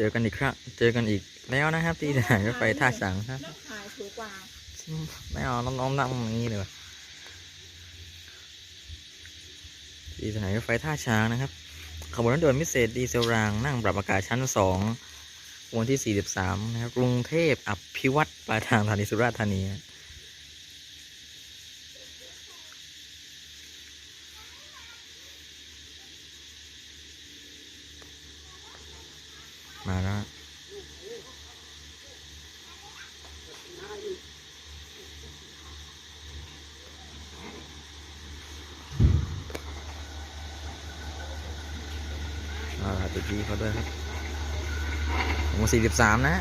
เจอกันอีกครับเจอกันอีกแล้วนะครับ ที่สถานีรถไฟท่าสังครับถ่ายถูกกว่าไม่เอาน้องๆนั่งอย่างนี้เลยที่สถานีรถไฟท่าช้างนะครับ ขบวนรถด่วนพิเศษดีเซลรางนั่งปรับอากาศชั้นสองวันที่ 43 นะครับ กรุงเทพอภิวัตรปลายทางสถานีสุราษฎร์ธานี มาแล้ว อ่าติดดีเขาด้วยครับผมสี่สิบสามนะ